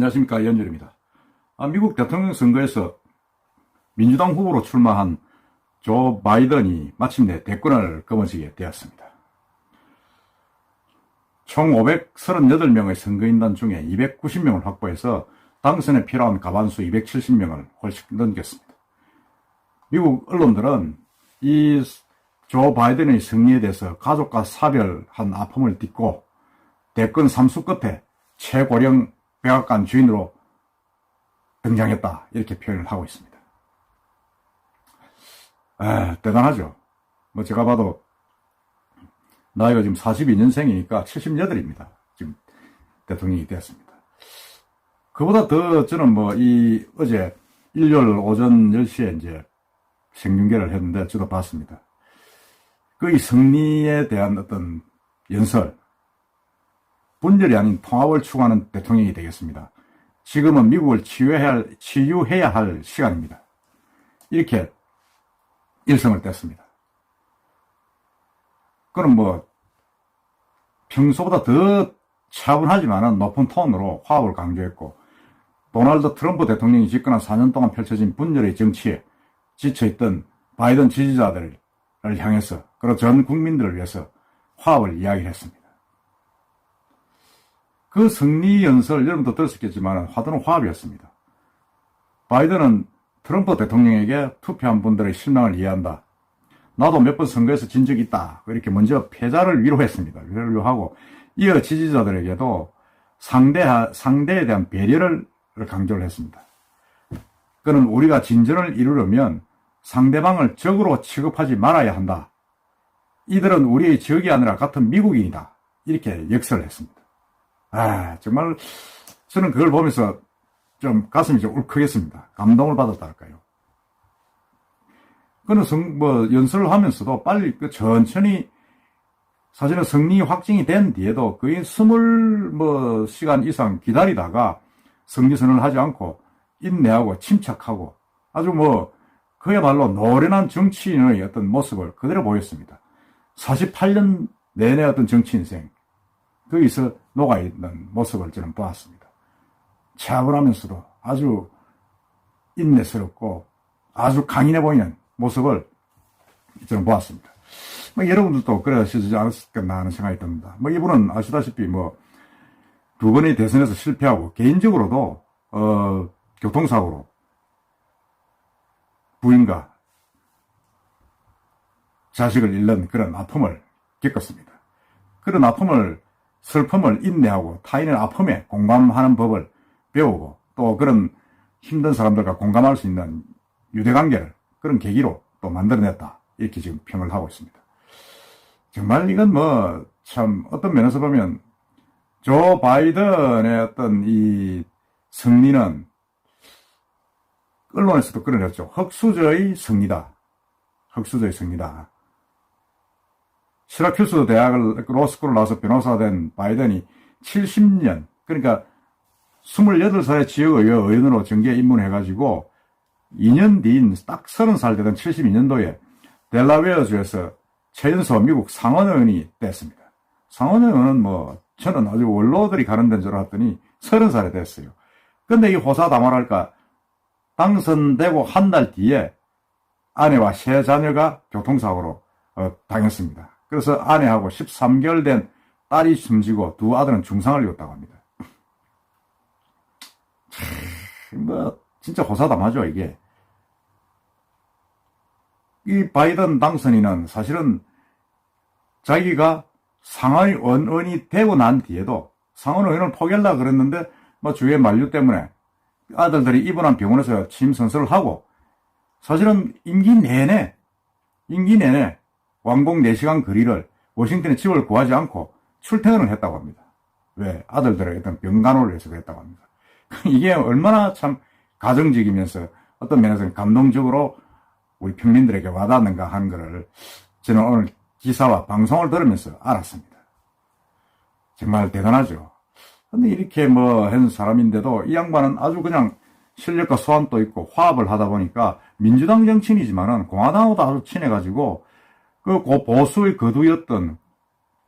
안녕하십니까 연열입니다. 아, 미국 대통령 선거에서 민주당 후보로 출마한 조 바이든이 마침내 대권을 거머쥐게 되었습니다. 총 538명의 선거인단 중에 290명을 확보해서 당선에 필요한 가반수 270명을 훨씬 넘겼습니다. 미국 언론들은 이 조 바이든의 승리에 대해서 가족과 사별한 아픔을 딛고 대권 삼수 끝에 최고령 백악관 주인으로 등장했다. 이렇게 표현을 하고 있습니다. 에, 대단하죠. 뭐 제가 봐도 나이가 지금 42년생이니까 78입니다. 지금 대통령이 되었습니다. 그보다 더 저는 뭐 이 어제 일요일 오전 10시에 이제 생중계를 했는데 저도 봤습니다. 그 이 승리에 대한 어떤 연설, 분열이 아닌 통합을 추구하는 대통령이 되겠습니다. 지금은 미국을 치유해야 할, 치유해야 할 시간입니다. 이렇게 일성을 뗐습니다. 그럼 뭐 평소보다 더 차분하지만 높은 톤으로 화합을 강조했고 도널드 트럼프 대통령이 집권한 4년 동안 펼쳐진 분열의 정치에 지쳐있던 바이든 지지자들을 향해서 그리고 전 국민들을 위해서 화합을 이야기했습니다. 그 승리 연설 여러분도 들었었겠지만 화두는 화합이었습니다. 바이든은 트럼프 대통령에게 투표한 분들의 실망을 이해한다. 나도 몇 번 선거에서 진 적이 있다. 이렇게 먼저 패자를 위로했습니다. 위로하고 이어 지지자들에게도 상대 상대에 대한 배려를 강조를 했습니다. 그는 우리가 진전을 이루려면 상대방을 적으로 취급하지 말아야 한다. 이들은 우리의 적이 아니라 같은 미국인이다. 이렇게 역설을 했습니다. 아, 정말 저는 그걸 보면서 좀 가슴이 좀 울컥했습니다. 감동을 받았다 할까요? 그는 성, 뭐, 연설을 하면서도 빨리 그 천천히 사실은 승리 확정이 된 뒤에도 거의 스물 뭐 시간 이상 기다리다가 승리선을 하지 않고 인내하고 침착하고 아주 뭐 그야말로 노련한 정치인의 어떤 모습을 그대로 보였습니다. 48년 내내 어떤 정치 인생 거기서 녹아있는 모습을 저는 보았습니다. 차분하면서도 아주 인내스럽고 아주 강인해 보이는 모습을 저는 보았습니다. 뭐 여러분들도 그러시지 않았겠나 하는 생각이 듭니다. 뭐 이분은 아시다시피 뭐 두 번의 대선에서 실패하고 개인적으로도 어 교통사고로 부인과 자식을 잃는 그런 아픔을 겪었습니다. 그런 아픔을 슬픔을 인내하고 타인의 아픔에 공감하는 법을 배우고 또 그런 힘든 사람들과 공감할 수 있는 유대관계를 그런 계기로 또 만들어냈다. 이렇게 지금 평을 하고 있습니다. 정말 이건 뭐 참 어떤 면에서 보면 조 바이든의 어떤 이 승리는 언론에서도 끌어냈죠. 흑수저의 승리다. 흑수저의 승리다. 시라큐스 대학을 로스쿨을 나와서 변호사가 된 바이든이 70년 그러니까 28살에 지역의회 의원으로 정계에 입문해가지고 2년 뒤인 딱 30살 되던 72년도에 델라웨어주에서 최연소 미국 상원의원이 됐습니다. 상원의원은 뭐 저는 아주 원로들이 가는 데인 줄 알았더니 30살에 됐어요. 근데 이 호사 다말할까 당선되고 한 달 뒤에 아내와 세 자녀가 교통사고로 어, 당했습니다. 그래서 아내하고 13개월 된 딸이 숨지고 두 아들은 중상을 입었다고 합니다. 뭐 진짜 호사담하죠 이게. 이 바이든 당선인은 사실은 자기가 상하이 원원이 되고 난 뒤에도 상원 의원을 포기하려 그랬는데 뭐 주위의 만류 때문에 아들들이 입원한 병원에서 취임 선서를 하고 사실은 임기 내내 임기 내내 왕복 4시간 거리를 워싱턴에 집을 구하지 않고 출퇴근을 했다고 합니다. 왜? 아들들의 어떤 병간호를 해서 그랬다고 합니다. 이게 얼마나 참 가정적이면서 어떤 면에서는 감동적으로 우리 평민들에게 와닿는가 하는 것을 저는 오늘 기사와 방송을 들으면서 알았습니다. 정말 대단하죠. 근데 이렇게 뭐 한 사람인데도 이 양반은 아주 그냥 실력과 소환도 있고 화합을 하다 보니까 민주당 정치인이지만은 공화당하고도 아주 친해가지고 그 보수의 거두였던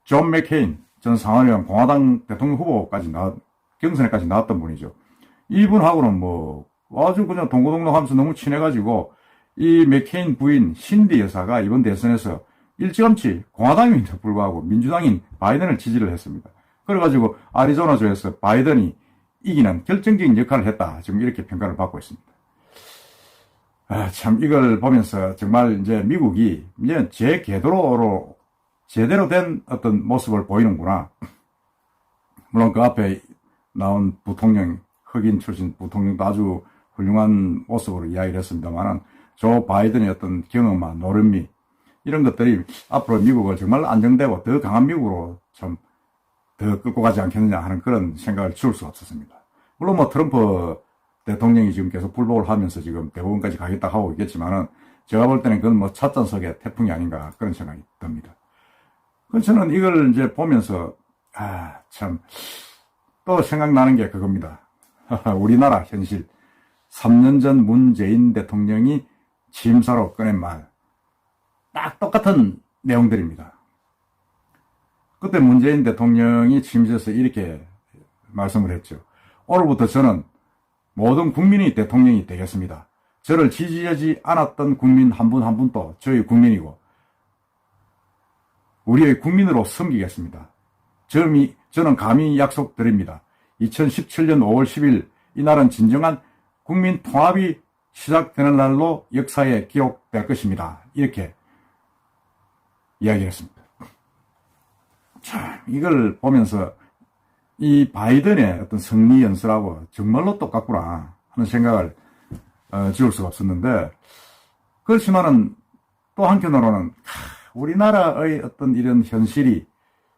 존 맥케인 전 상원의원 공화당 대통령 후보까지 나 경선에까지 나왔던 분이죠. 이분하고는 뭐 아주 그냥 동고동락하면서 너무 친해가지고 이 맥케인 부인 신디 여사가 이번 대선에서 일찌감치 공화당임에도 불구하고 민주당인 바이든을 지지를 했습니다. 그래가지고 아리조나주에서 바이든이 이기는 결정적인 역할을 했다. 지금 이렇게 평가를 받고 있습니다. 아, 참 이걸 보면서 정말 이제 미국이 이제 제 궤도로 제대로 된 어떤 모습을 보이는구나. 물론 그 앞에 나온 부통령, 흑인 출신 부통령도 아주 훌륭한 모습으로 이야기를 했습니다만은 조 바이든의 어떤 경험과 노련미 이런 것들이 앞으로 미국을 정말 안정되고 더 강한 미국으로 좀더 끌고 가지 않겠느냐 하는 그런 생각을 지울 수 없었습니다. 물론 뭐 트럼프 대통령이 지금 계속 불복을 하면서 지금 대법원까지 가겠다 하고 있겠지만은 제가 볼 때는 그건 뭐 찻잔석의 태풍이 아닌가 그런 생각이 듭니다. 그래서 저는 이걸 이제 보면서 아 참 또 생각나는 게 그겁니다. 우리나라 현실 3년 전 문재인 대통령이 취임사로 꺼낸 말 딱 똑같은 내용들입니다. 그때 문재인 대통령이 취임해서 이렇게 말씀을 했죠. 오늘부터 저는 모든 국민이 대통령이 되겠습니다. 저를 지지하지 않았던 국민 한 분 한 분도 저희 국민이고 우리의 국민으로 섬기겠습니다. 저는, 저는 감히 약속드립니다. 2017년 5월 10일 이날은 진정한 국민 통합이 시작되는 날로 역사에 기록될 것입니다. 이렇게 이야기했습니다. 참 이걸 보면서 이 바이든의 어떤 승리 연설하고 정말로 똑같구나 하는 생각을 어, 지울 수가 없었는데 그렇지만은 또 한편으로는 우리나라의 어떤 이런 현실이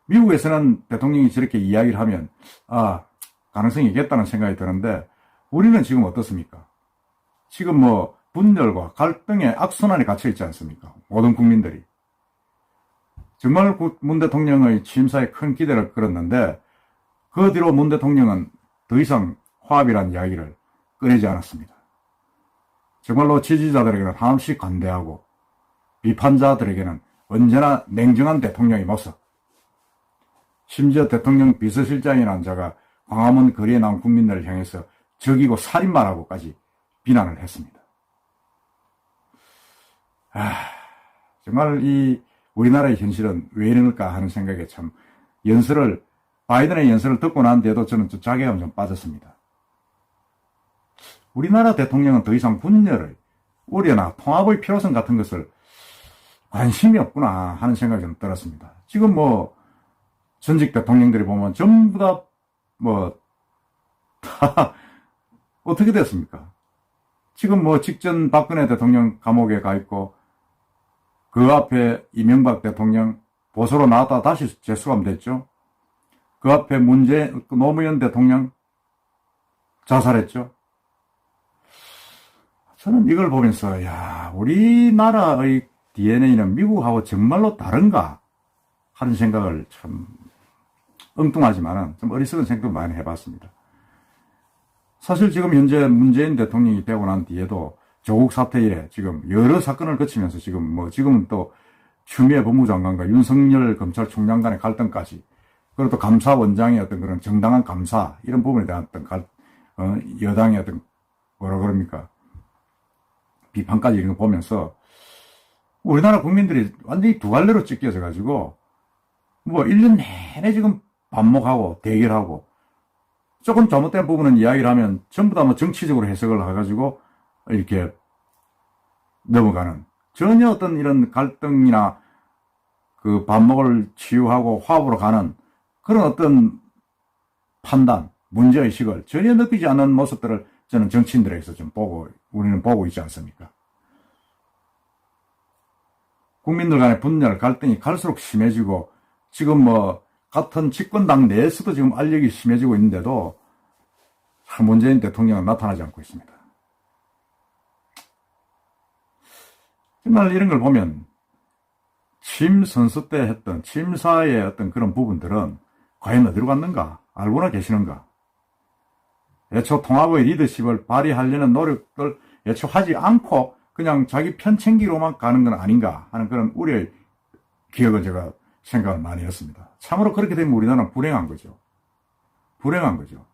미국에서는 대통령이 저렇게 이야기를 하면 아 가능성이 있겠다는 생각이 드는데 우리는 지금 어떻습니까? 지금 뭐 분열과 갈등의 악순환에 갇혀 있지 않습니까? 모든 국민들이. 정말 문 대통령의 취임사에 큰 기대를 걸었는데 그 뒤로 문 대통령은 더 이상 화합이란 이야기를 꺼내지 않았습니다. 정말로 지지자들에게는 한없이 관대하고 비판자들에게는 언제나 냉정한 대통령의 모습. 심지어 대통령 비서실장이라는 자가 광화문 거리에 나온 국민들을 향해서 적이고 살인마라고까지 비난을 했습니다. 아, 정말 이 우리나라의 현실은 왜 이럴까 하는 생각에 참 연설을 바이든의 연설을 듣고 난 뒤에도 저는 좀 자괴감 좀 빠졌습니다. 우리나라 대통령은 더 이상 분열을 우려나 통합의 필요성 같은 것을 관심이 없구나 하는 생각이 좀 들었습니다. 지금 뭐 전직 대통령들이 보면 전부 다 뭐, 다 어떻게 됐습니까? 지금 뭐 직전 박근혜 대통령 감옥에 가 있고 그 앞에 이명박 대통령 보수로 나왔다 다시 재수감됐죠. 그 앞에 문제 노무현 대통령 자살했죠. 저는 이걸 보면서 야 우리나라의 DNA는 미국하고 정말로 다른가 하는 생각을 참 엉뚱하지만은 좀 어리석은 생각도 많이 해봤습니다. 사실 지금 현재 문재인 대통령이 되고 난 뒤에도 조국 사태 이래 지금 여러 사건을 거치면서 지금 뭐 지금은 또 추미애 법무장관과 윤석열 검찰총장 간의 갈등까지 그리고 또 감사원장의 어떤 그런 정당한 감사 이런 부분에 대한 어떤 갈, 어, 여당의 어떤 뭐라 그럽니까? 비판까지 이런 거 보면서 우리나라 국민들이 완전히 두 갈래로 찢겨져 가지고 뭐 1년 내내 지금 반목하고 대결하고 조금 잘못된 부분은 이야기를 하면 전부 다 뭐 정치적으로 해석을 해가지고 이렇게 넘어가는 전혀 어떤 이런 갈등이나 그 반목을 치유하고 화합으로 가는 그런 어떤 판단, 문제의식을 전혀 느끼지 않는 모습들을 저는 정치인들에게서 좀 보고, 우리는 보고 있지 않습니까? 국민들 간의 분열, 갈등이 갈수록 심해지고, 지금 뭐, 같은 집권당 내에서도 지금 알력이 심해지고 있는데도, 문재인 대통령은 나타나지 않고 있습니다. 정말 이런 걸 보면, 침 선수 때 했던 침사의 어떤 그런 부분들은 과연 어디로 갔는가? 알고나 계시는가? 애초 통합의 리더십을 발휘하려는 노력을 애초 하지 않고 그냥 자기 편 챙기로만 가는 건 아닌가 하는 그런 우려의 기억을 제가 생각을 많이 했습니다. 참으로 그렇게 되면 우리나라는 불행한 거죠. 불행한 거죠.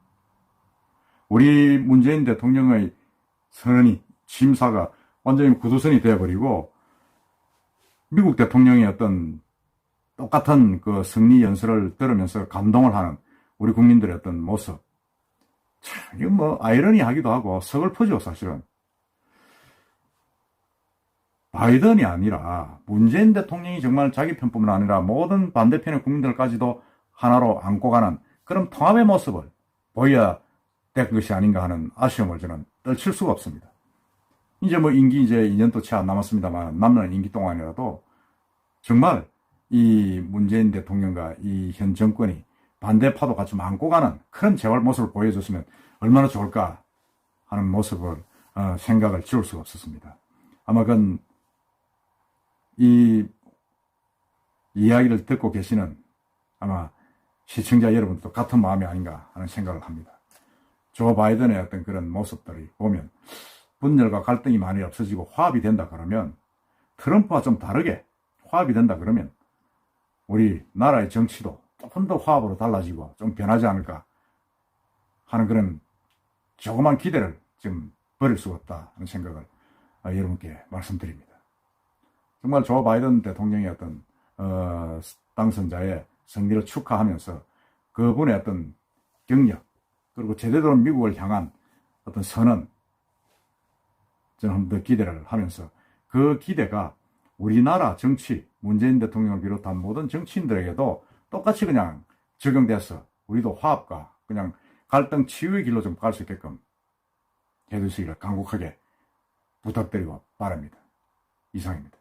우리 문재인 대통령의 선언이 심사가 완전히 구두선이 되어버리고 미국 대통령의 어떤 똑같은 그 승리 연설을 들으면서 감동을 하는 우리 국민들의 어떤 모습. 참, 이거 뭐 아이러니하기도 하고 서글프죠, 사실은. 바이든이 아니라 문재인 대통령이 정말 자기 편뿐만 아니라 모든 반대편의 국민들까지도 하나로 안고 가는 그런 통합의 모습을 보여야 될 것이 아닌가 하는 아쉬움을 저는 떨칠 수가 없습니다. 이제 뭐 임기 이제 2년도 채 안 남았습니다만 남는 임기 동안이라도 정말 이 문재인 대통령과 이 현 정권이 반대파도 같이 안고 가는 그런 재활 모습을 보여줬으면 얼마나 좋을까 하는 모습을 어, 생각을 지울 수가 없었습니다. 아마 그건 이 이야기를 듣고 계시는 아마 시청자 여러분도 같은 마음이 아닌가 하는 생각을 합니다. 조 바이든의 어떤 그런 모습들이 보면 분열과 갈등이 많이 없어지고 화합이 된다 그러면 트럼프와 좀 다르게 화합이 된다 그러면 우리 나라의 정치도 조금 더 화합으로 달라지고 좀 변하지 않을까 하는 그런 조그만 기대를 지금 버릴 수가 없다 하는 생각을 어, 여러분께 말씀드립니다. 정말 조 바이든 대통령의 어떤 어, 당선자의 승리를 축하하면서 그분의 어떤 경력 그리고 제대로 미국을 향한 어떤 선언 저는 더 기대를 하면서 그 기대가 우리나라 정치 문재인 대통령을 비롯한 모든 정치인들에게도 똑같이 그냥 적용돼서 우리도 화합과 그냥 갈등 치유의 길로 좀 갈 수 있게끔 해주시기를 간곡하게 부탁드리고 바랍니다. 이상입니다.